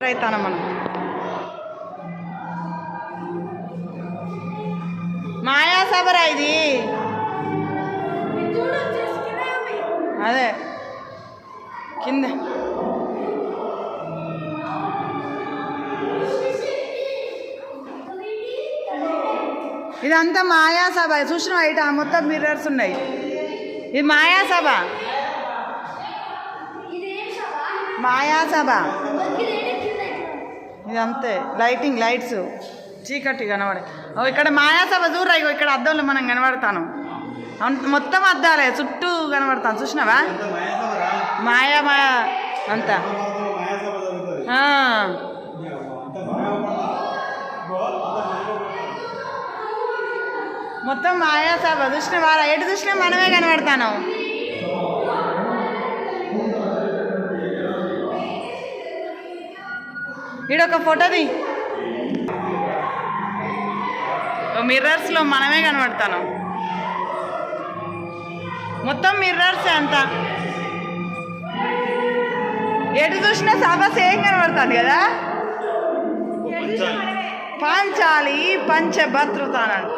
అవుతాను మనం మాయా సబరా ఇది. అదే. కింద. ఇదంతా మాయాసభ చూసినావా? ఇట మొత్తం మిర్రర్స్ ఉన్నాయి. ఇది మాయాసభ మాయాసభ ఇది అంతే లైటింగ్ లైట్స్ చీకటి కనబడే. ఓ ఇక్కడ మాయాసభ దూరం ఇగో ఇక్కడ అద్దంలో మనం కనబడతాను. అంత మొత్తం అద్దాలే చుట్టూ కనబడతాను. చూసినావా? మాయా మాయా. అంతా. మొత్తం మాయాసభ. వాళ్ళ ఎటు చూసినా మనమే కనబడతాను. ఈడొక ఫోటోది మిర్రర్స్లో మనమే కనబడతాను. మొత్తం మిర్రర్స్ అంతా. ఎటు చూసినా సభ సేమ్ కనబడుతుంది కదా? పాంచాలి పంచభద్రత అన్నాడు